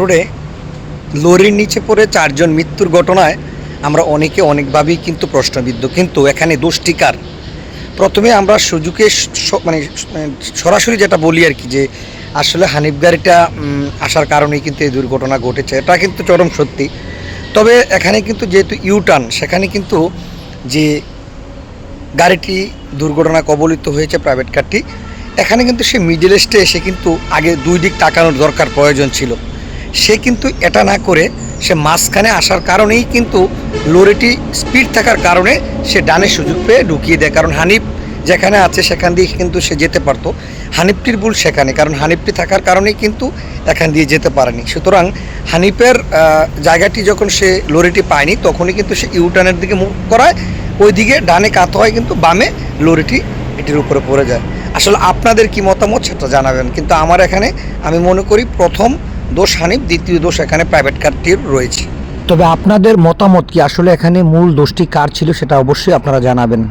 রোডে লরির নিচে পড়ে চারজন মৃত্যুর ঘটনায় আমরা অনেকে অনেকভাবেই কিন্তু প্রশ্নবিদ্ধ। কিন্তু এখানে দোষটি কার? প্রথমে আমরা সুযোগে মানে সরাসরি যেটা বলি আর কি যে, আসলে হানিফ গাড়িটা আসার কারণেই কিন্তু এই দুর্ঘটনা ঘটেছে। এটা কিন্তু চরম সত্যি। তবে এখানে কিন্তু যেহেতু ইউটার্ন, সেখানে কিন্তু যে গাড়িটি দুর্ঘটনা কবলিত হয়েছে প্রাইভেট কারটি এখানে কিন্তু সে মিডিল স্টে এসে কিন্তু আগে দুই দিক তাকানোর দরকার প্রয়োজন ছিল। সে কিন্তু এটা না করে সে মাঝখানে আসার কারণেই কিন্তু লরিটি স্পিড থাকার কারণে সে ডানে সুযোগ পেয়ে ঢুকিয়ে দেয়। কারণ হানিফ যেখানে আছে, সেখান দিয়ে কিন্তু সে যেতে পারতো। হানিফটির ভুল সেখানে, কারণ হানিফটি থাকার কারণেই কিন্তু এখান দিয়ে যেতে পারেনি। সুতরাং হানিফের জায়গাটি যখন সে লরিটি পায়নি, তখনই কিন্তু সে ইউটার্নের দিকে মুভ করায়। ওইদিকে ডানে কাত হয় কিন্তু বামে লরিটি এটির উপরে পড়ে যায়। আসলে আপনাদের কি মতামত সেটা জানাবেন, কিন্তু আমার এখানে আমি মনে করি প্রথম দোষ হানিফ, দ্বিতীয় দোষ এখানে প্রাইভেট কারটির রয়েছে। তবে আপনাদের মতামত কি? আসলে এখানে মূল দোষটি কার ছিল সেটা অবশ্যই আপনারা জানাবেন।